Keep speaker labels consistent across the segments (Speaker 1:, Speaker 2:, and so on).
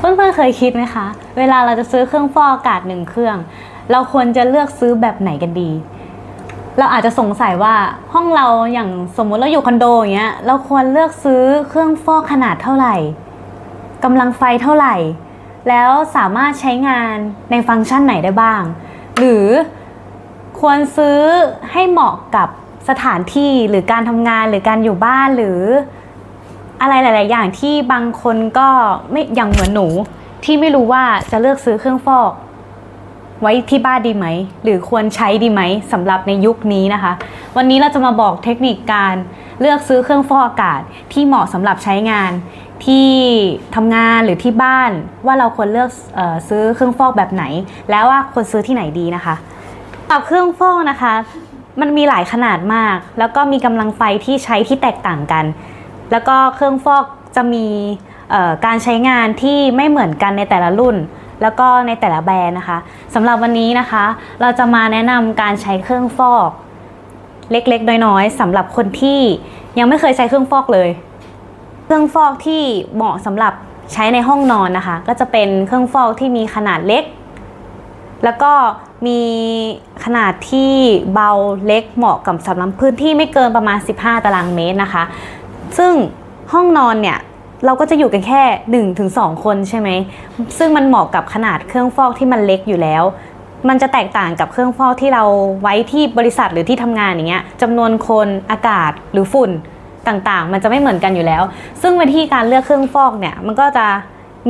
Speaker 1: เพื่อนๆเคยคิดไหมคะ เวลาเราจะซื้อเครื่องฟอกอากาศหนึ่งเครื่อง เราควรจะเลือกซื้อแบบไหนกันดี เราอาจจะสงสัยว่าห้องเราอย่างสมมุติเราอยู่คอนโดอย่างเงี้ยเราควรเลือกซื้อเครื่องฟอกขนาดเท่าไหร่กำลังไฟเท่าไหร่ แล้วสามารถใช้งานในฟังก์ชันไหนได้บ้าง หรือควรซื้อให้เหมาะกับสถานที่หรือการทำงานหรือการอยู่บ้านหรือ อะไรหลาย ๆ อย่างที่บางคนก็ไม่อย่างเหมือนหนู ที่ไม่รู้ว่าจะเลือกซื้อเครื่องฟอก ไว้ที่บ้านดีไหม หรือควรใช้ดีไหมสำหรับในยุคนี้นะคะ วันนี้เราจะมาบอกเทคนิคการเลือกซื้อเครื่องฟอกอากาศที่เหมาะสำหรับใช้งานที่ทำงานหรือที่บ้านว่าเราควรเลือกออซื้อเครื่องฟอกแบบไหน แล้วว่าควรซื้อที่ไหนดีนะคะสำหรับเครื่องฟอกนะคะ มันมีหลายขนาดมาก แล้วก็มีกำลังไฟที่ใช้ที่แตกต่างกัน แล้วก็เครื่องฟอกจะมีการใช้งานที่ไม่เหมือนกันในแต่ละรุ่น แล้วก็ในแต่ละแบรนด์นะคะสำหรับวันนี้นะคะ เราจะมาแนะนำการใช้เครื่องฟอก เล็กๆ น้อยๆสำหรับคนที่ยังไม่เคยใช้เครื่องฟอกเลย เครื่องฟอกที่เหมาะสำหรับใช้ในห้องนอนนะคะ ก็จะเป็นเครื่องฟอกที่มีขนาดเล็ก แล้วก็มีขนาดที่เบาเล็กเหมาะกับสำหรับพื้นที่ไม่เกินประมาณ 15 ตารางเมตรนะคะ ซึ่งห้องนอนเนี่ยเราก็จะอยู่กันแค่1-2ถึง2คนใช่ไหม ซึ่งมันเหมาะกับขนาดเครื่องฟอกที่มันเล็กอยู่แล้ว มันจะแตกต่างกับเครื่องฟอกที่เราไว้ที่บริษัทหรือที่ทำงานอย่างเงี้ยจำนวนคนอากาศหรือฝุ่นต่างๆ มันจะไม่เหมือนกันอยู่แล้ว ซึ่งวิธีการเลือกเครื่องฟอกเนี่ยมันก็จะ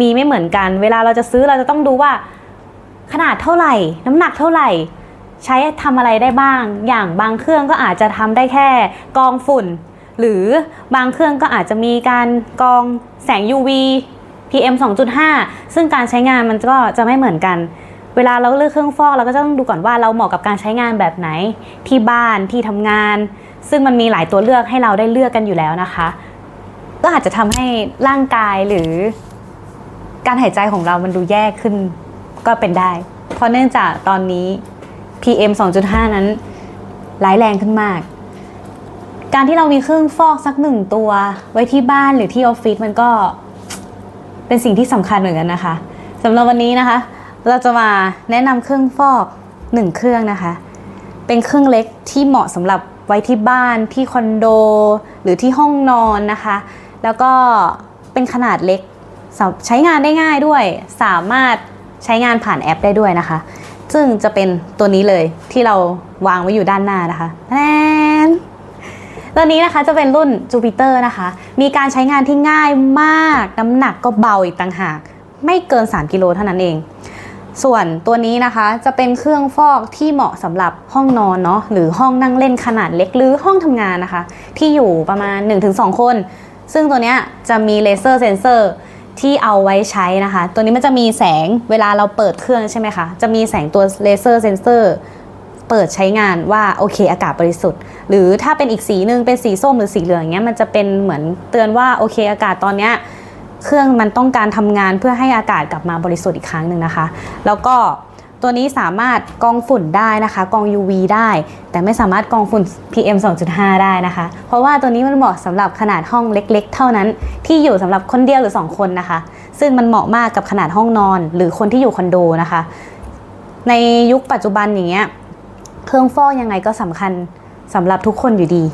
Speaker 1: มีไม่เหมือนกัน เวลาเราจะซื้อเราจะต้องดูว่าขนาดเท่าไหร่ น้ำหนักเท่าไหร่ ใช้ทำอะไรได้บ้าง อย่างบางเครื่องก็อาจจะทำได้แค่กองฝุ่น หรือบางเครื่องก็อาจจะมีการกรองแสง UV PM 2.5 ซึ่งการใช้งานมันก็จะไม่เหมือนกัน เวลาเราเลือกเครื่องฟอกเราก็จะต้องดูก่อนว่าเราเหมาะกับการใช้งานแบบไหน ที่บ้านที่ทำงาน ซึ่งมันมีหลายตัวเลือกให้เราได้เลือกกันอยู่แล้วนะคะ ก็อาจจะทำให้ร่างกายหรือ การหายใจของเรามันดูแย่ขึ้นก็เป็นได้ เพราะเนื่องจากตอนนี้ PM 2.5 นั้นร้ายแรงขึ้นมาก การที่เรามีเครื่องฟอกสักหนึ่งตัว ไว้ที่บ้านหรือที่ออฟฟิศมันก็เป็นสิ่งที่สำคัญเหมือนกันนะคะสำหรับวันนี้นะคะ เราจะมาแนะนำเครื่องฟอกหนึ่งเครื่องนะคะ เป็นเครื่องเล็กที่เหมาะสำหรับไว้ที่บ้านที่คอนโด หรือที่ห้องนอนนะคะ แล้วก็เป็นขนาดเล็กใช้งานได้ง่ายด้วย สามารถใช้งานผ่านแอปได้ด้วยนะคะ ซึ่งจะเป็นตัวนี้เลยที่เราวางไว้อยู่ด้านหน้านะคะแตัวนี้นะคะจะเป็นรุ่น Jupiter นะคะ มีการใช้งานที่ง่ายมาก น้ำหนักก็เบาอีกต่างหาก ไม่เกิน 3 กิโลเท่านั้นเอง ส่วนตัวนี้นะคะจะเป็นเครื่องฟอกที่เหมาะสำหรับห้องนอนเนาะหรือห้องนั่งเล่นขนาดเล็กหรือห้องทำงานนะคะ ที่อยู่ประมาณ 1-2 คน ซึ่งตัวนี้จะมีเลเซอร์เซนเซอร์ที่เอาไว้ใช้นะคะ ตัวนี้มันจะมีแสงเวลาเราเปิดเครื่องใช่ไหมคะ จะมีแสงตัวเลเซอร์เซนเซอร์ เปิดใช้งานว่าโอเคอากาศบริสุทธิ์ หรือถ้าเป็นอีกสีหนึ่งเป็นสีส้มหรือสีเหลืองเงี้ยมันจะเป็นเหมือนเตือนว่าโอเคอากาศตอนเนี้ยเครื่องมันต้องการทำงานเพื่อให้อากาศกลับมาบริสุทธิ์อีกครั้งหนึ่งนะคะ แล้วก็ตัวนี้สามารถกรองฝุ่นได้นะคะกรอง UV ได้ แต่ไม่สามารถกรองฝุ่น PM 2.5 ได้นะคะ เพราะว่าตัวนี้มันเหมาะสำหรับขนาดห้องเล็ก ๆ เท่านั้น ที่อยู่สำหรับคนเดียวหรือ 2 คนนะคะ ซึ่งมันเหมาะมากกับขนาดห้องนอน หรือคนที่อยู่คอนโดนะคะ ในยุคปัจจุบันอย่างเงี้ย เครื่องฟอกยังไงก็สำคัญสำหรับทุกคนอยู่ดี